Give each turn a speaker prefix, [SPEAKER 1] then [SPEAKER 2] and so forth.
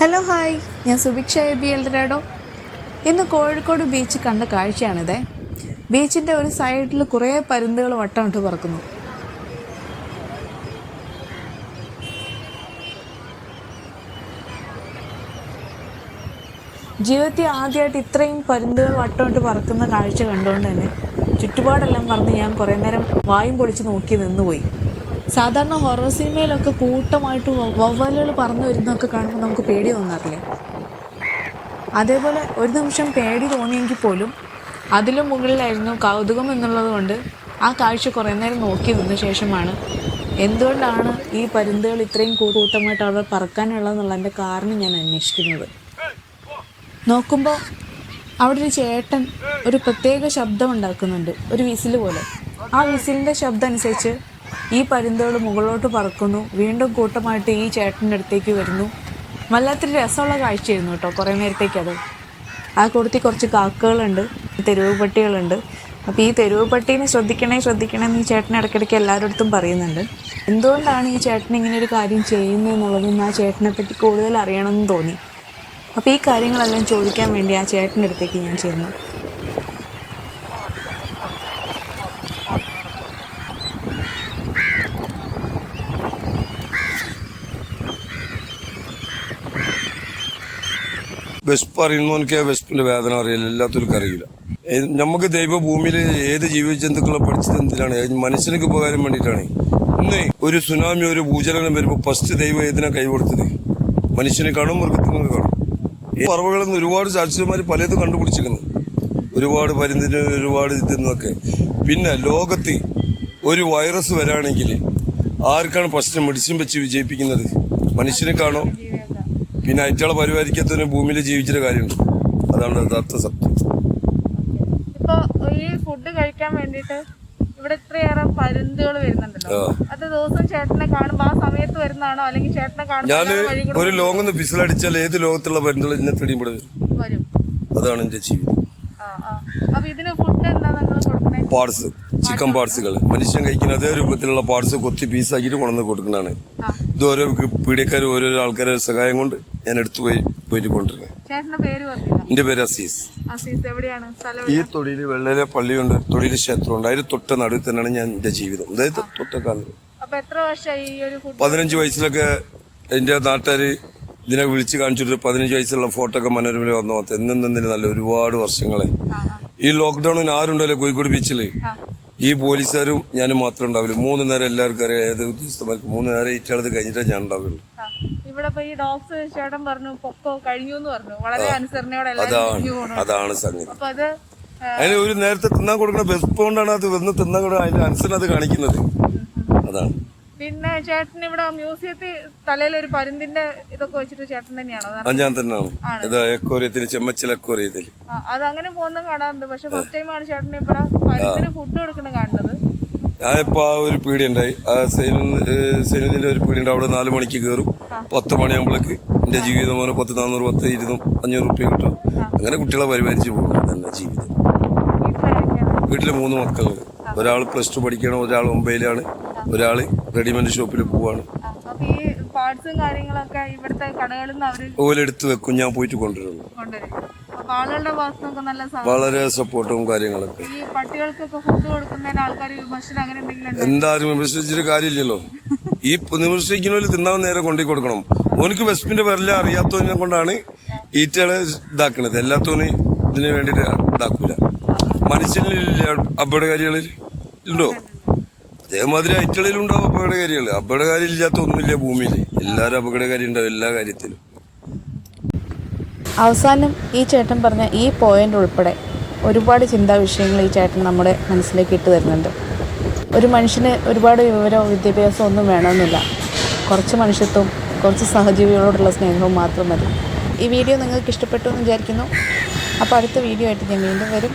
[SPEAKER 1] Hello hi ഞാൻ Subhiksha A B എൽഡറാഡോ ഇന്ന് Kozhikode beach കണ്ട കാഴ്ചയാണിത്. ബീച്ചിന്റെ ഒരു സൈഡിൽ കുറേ പരുന്തുകൾ വട്ടമിട്ട് പറക്കുന്നു. ജീവിതത്തിൽ ആദ്യമായിട്ട് ഇത്രയും പരുന്തുകൾ വട്ടമിട്ട് പറക്കുന്ന കാഴ്ച കണ്ടുകൊണ്ട് തന്നെ ചുറ്റുപാടെല്ലാം പറഞ്ഞ് ഞാൻ കുറേ നേരം വായും പൊളിച്ച് നോക്കി നിന്നുപോയി. സാധാരണ ഹൊറർ സിനിമയിലൊക്കെ കൂട്ടമായിട്ട് വവ്വ- വവ്വാലുകൾ പറന്നു വരുന്നതൊക്കെ കാണുമ്പോൾ നമുക്ക് പേടി തോന്നാറില്ലേ? അതേപോലെ ഒരു നിമിഷം പേടി തോന്നിയെങ്കിൽ പോലും അതിലും മുകളിലായിരുന്നു കൗതുകം എന്നുള്ളത് കൊണ്ട് ആ കാഴ്ച കുറേ നേരം നോക്കി നിന്ന ശേഷമാണ്. എന്തുകൊണ്ടാണ് ഈ പരുന്തുകൾ ഇത്രയും കൂട്ടമായിട്ട് അവിടെ പറക്കാനുള്ളതെന്നുള്ളതിന്റെ കാരണം ഞാൻ അന്വേഷിക്കുന്നത്. നോക്കുമ്പോൾ അവിടെ ഒരു ചേട്ടൻ ഒരു പ്രത്യേക ശബ്ദം ഉണ്ടാക്കുന്നുണ്ട്. ഒരു വിസിൽ പോലെ. ആ വിസിലിന്റെ ശബ്ദം അനുസരിച്ച് ഈ പരുന്തുകൾ മുകളിലോട്ട് പറക്കുന്നു. വീണ്ടും കൂട്ടമായിട്ട് ഈ ചേട്ടന്റെ അടുത്തേക്ക് വരുന്നു. വല്ലാത്തൊരു രസമുള്ള കാഴ്ചയായിരുന്നു കേട്ടോ കുറേ നേരത്തേക്കത് ആ കൂട്ടത്തിൽ കുറച്ച് കാക്കകളുണ്ട് തെരുവ് പട്ടികളുണ്ട്. അപ്പോൾ ഈ തെരുവ് പട്ടീനെ ശ്രദ്ധിക്കണേ ശ്രദ്ധിക്കണേ എന്ന് ഈ ചേട്ടൻ ഇടയ്ക്കിടയ്ക്ക് എല്ലാവരുടെ അടുത്തും പറയുന്നുണ്ട്. എന്തുകൊണ്ടാണ് ഈ ചേട്ടൻ ഇങ്ങനെ ഒരു കാര്യം ചെയ്യുന്നത് എന്നുള്ളതും ആ ചേട്ടനെ പറ്റി കൂടുതൽ അറിയണമെന്ന് തോന്നി. അപ്പോൾ ഈ കാര്യങ്ങളെല്ലാം ചോദിക്കാൻ വേണ്ടി ആ ചേട്ടന്റെ അടുത്തേക്ക് ഞാൻ ചെന്നു.
[SPEAKER 2] വെസ്പ് അറിയുന്നവനക്ക് വിശപ്പിന്റെ വേദന അറിയില്ല. എല്ലാത്തിനും അറിയില്ല. നമുക്ക് ദൈവഭൂമിയിൽ ഏത് ജീവജന്തുക്കളെ പഠിച്ചത് എന്തിനാണ്? മനുഷ്യനക്ക് ഉപകാരം വേണ്ടിയിട്ടാണ്. ഇന്ന് ഒരു സുനാമി ഒരു ഭൂചലനം വരുമ്പോൾ ഫസ്റ്റ് ദൈവം ഏതിനാ കൈകൊടുത്തത്? മനുഷ്യനെ കാണും മൃഗത്തിനെ കാണും. ഈ പറവകളിൽ നിന്ന് ഒരുപാട് ശാസ്ത്രജ്ഞന്മാർ പലതും കണ്ടുപിടിച്ചിരിക്കുന്നു. ഒരുപാട് പരിന്തിന് ഒരുപാട് ഇതെന്നൊക്കെ. പിന്നെ ലോകത്ത് ഒരു വൈറസ് വരാണെങ്കിൽ ആർക്കാണ് ഫസ്റ്റ് മെഡിസിൻ വെച്ച് വിജയിപ്പിക്കുന്നത്? മനുഷ്യനെ കാണോ പിന്നെ അയച്ചാളെ പരിപാലിക്കത്തിന് ഭൂമിയിൽ ജീവിച്ചിട്ട് കാര്യമുണ്ട്. അതാണ് യഥാർത്ഥ സത്യം.
[SPEAKER 3] ഇപ്പൊ ഈ ഫുഡ് കഴിക്കാൻ വേണ്ടിട്ട് ഇവിടെ ഇത്രയേറെ പരുന്തുകൾ വരുന്നുണ്ടല്ലോ.
[SPEAKER 2] ആ.
[SPEAKER 3] അത് ദിവസം ചേട്ടനെ കാണുമ്പോ ആ സമയത്ത് വരുന്നതാണോ? അല്ലെങ്കിൽ ചേട്ടനെ കാണുമ്പോ
[SPEAKER 2] ഞാൻ
[SPEAKER 3] അല്ലാതെ വഴി കൂടെ
[SPEAKER 2] ഒരു ലോകം പിസിലടിച്ചാൽ ഏത് ലോകത്തുള്ള പരുന്തുകൾ ഇന്നെ തെടിയും ഇവിടെ വരും. അതാണ് എന്റെ ജീവിതം.
[SPEAKER 3] ഇതിന്
[SPEAKER 2] പാർട്സ് ചിക്കൻ പാർട്സുകൾ മനുഷ്യൻ കഴിക്കുന്ന അതേ രൂപത്തിലുള്ള പാർട്സ് കൊത്തി പീസാക്കിയിട്ട് കൊണ്ടുവന്ന് കൊടുക്കുന്നതാണ്. ഇത് ഓരോ പീഡിയക്കാർ ഓരോരോ ആൾക്കാരുടെ സഹായം കൊണ്ട് ഞാൻ എടുത്തു പോയി പോയിട്ട് കൊണ്ടിരുന്നത്
[SPEAKER 3] ചേട്ടന്റെ പേര് പറഞ്ഞില്ല.
[SPEAKER 2] എന്റെ പേര് അസീസ്. ഈ തൊടിയിൽ വെള്ളയിലെ പള്ളിയുണ്ട്. തൊടിയിൽ ക്ഷേത്രമുണ്ട്. അതിന് തൊട്ട നടുവിൽ തന്നെയാണ് ഞാൻ എന്റെ ജീവിതം. അതായത് തൊട്ടക്കാലം പതിനഞ്ച് വയസ്സിലൊക്കെ എന്റെ നാട്ടുകാര് ഇതിനെ വിളിച്ച് കാണിച്ചിട്ട് പതിനഞ്ച് വയസ്സുള്ള ഫോട്ടോ ഒക്കെ മനോരമയിൽ വന്നു. മാത്രം എന്നും തന്നെ നല്ല ഒരുപാട് വർഷങ്ങളെ. ഈ ലോക്ക്ഡൌണിന് ആരുണ്ടല്ലോ കോഴിക്കോട് ബീച്ചിൽ?
[SPEAKER 3] ആ.
[SPEAKER 2] ഈ പോലീസുകാരും ഞാനും മാത്രമേ ഉണ്ടാവില്ല മൂന്ന് നേരം എല്ലാവർക്കും അറിയാം. ഏത് ഉദ്യോഗസ്ഥന്മാർക്ക് മൂന്ന് നേരം ഇറ്റാളത് കഴിഞ്ഞിട്ടേ ഞാൻ ഉണ്ടാവുള്ളൂ.
[SPEAKER 3] ഇവിടെ ഈ ഡോഗ്സ് ചേട്ടൻ പറഞ്ഞു പൊക്കോ കഴിഞ്ഞു എന്ന് പറഞ്ഞു. വളരെ അനുസരണയോടെ എല്ലാവരും
[SPEAKER 2] അതാണ്. സംഗതി.
[SPEAKER 3] അപ്പൊ അത്
[SPEAKER 2] അതിന് ഒരു നേരത്തെ തിന്നാൻ കൊടുക്കുന്ന ബെസ്റ്റ് കൊണ്ടാണ് അത് വന്ന് തിന്നാൻ കൊടുക്കുന്ന അതിന്റെ അനുസരണം അത് കാണിക്കുന്നത്. അതാണ്.
[SPEAKER 3] പിന്നെ ചേട്ടൻ ഇവിടെ മ്യൂസിയത്തിൽ തലയിൽ ഒരു പരുന്തിന്റെ ഇതൊക്കെ വെച്ചിട്ട് ചേട്ടൻ തന്നെയാണോ?
[SPEAKER 2] ഞാൻ തന്നെയാണ്. ഇത് എക്കോറിയത്തിൽ ചെമ്മച്ചിൽ എക്കോറിയത്തിൽ
[SPEAKER 3] അത് അങ്ങനെ പോകുന്ന കാണാറുണ്ട്. പക്ഷെ ഫസ്റ്റ് ടൈമാണ് ചേട്ടൻ ഇവിടെ പരുന്തിന് ഫുഡ് കൊടുക്കുന്നത് കാണുന്നത്.
[SPEAKER 2] ഞാനിപ്പോ ആ ഒരു പീടി ഉണ്ടായി ആ സൈനുദിന്റെ ഒരു പീടി ഉണ്ട് അവിടെ നാല് മണിക്ക് കയറും പത്ത് മണിയാകുമ്പോഴേക്ക് എന്റെ ജീവിതം പോലെ പത്ത് നാനൂറ് പത്ത് ഇരുന്നൂറ് അഞ്ഞൂറ് റുപ്യ കിട്ടും. അങ്ങനെ കുട്ടികളെ പരിപാലിച്ച് പോകുന്നത് തന്നെ ജീവിതം. വീട്ടിൽ മൂന്ന് മക്കളുണ്ട് ഒരാൾ പ്ലസ് ടു പഠിക്കണം ഒരാൾ മുംബൈയിലാണ്. ഒരാൾ റെഡിമെയ്ഡ് ഷോപ്പിൽ പോവാണ്. ഓലെടുത്ത് വെക്കും. ഞാൻ പോയിട്ട്
[SPEAKER 3] കൊണ്ടുവരുന്നു ആളുകളുടെ ഭാഗത്തുനിന്നൊക്കെ നല്ല സഹ-
[SPEAKER 2] വളരെ സപ്പോർട്ടും കാര്യങ്ങളൊക്കെ.
[SPEAKER 3] ഈ പട്ടികൾക്കൊക്കെ ഫുഡ് കൊടുക്കുന്നതിന് ആൾക്കാർ വിമർശനം അങ്ങനെ എന്തെങ്കിലും ഉണ്ടോ?
[SPEAKER 2] എന്തായാലും വിമർശിച്ചിട്ട് കാര്യമില്ലല്ലോ. ഈ വിമർശിക്കുന്നവര് തിന്നാൻ നേരെ കൊണ്ടു കൊടുക്കണം. ഓനിക്ക് വെസ്പിന്റെ പേരിൽ അറിയാത്തവനെ കൊണ്ടാണ് ഈറ്റകളെ ഇതാക്കണത്. എല്ലാത്തവന് ഇതിന് വേണ്ടിട്ട് ഇതാക്കൂല. മനുഷ്യനില്ല അപകടകാരികളിൽ ഉണ്ടോ? അതേമാതിരി ഐറ്റകളിലുണ്ടാവും അപകടകാരികൾ അപകടകാരി ഇല്ലാത്ത ഒന്നുമില്ല ഭൂമിയിൽ. എല്ലാവരും അപകടകാരി ഉണ്ടാവും എല്ലാ കാര്യത്തിലും.
[SPEAKER 1] അവസാനം ഈ ചേട്ടൻ പറഞ്ഞ ഈ പോയിന്റ് ഉൾപ്പെടെ ഒരുപാട് ചിന്താ വിഷയങ്ങൾ ഈ ചേട്ടൻ നമ്മുടെ മനസ്സിലേക്ക് ഇട്ട് തരുന്നുണ്ട്. ഒരു മനുഷ്യന് ഒരുപാട് വിവരമോ വിദ്യാഭ്യാസമോ ഒന്നും വേണമെന്നില്ല. കുറച്ച് മനുഷ്യത്വം കുറച്ച് സഹജീവികളോടുള്ള സ്നേഹവും മാത്രം മതി. ഈ വീഡിയോ നിങ്ങൾക്ക് ഇഷ്ടപ്പെട്ടു എന്ന് വിചാരിക്കുന്നു. അപ്പോൾ അടുത്ത വീഡിയോ ആയിട്ട് ഞാൻ വീണ്ടും വരും.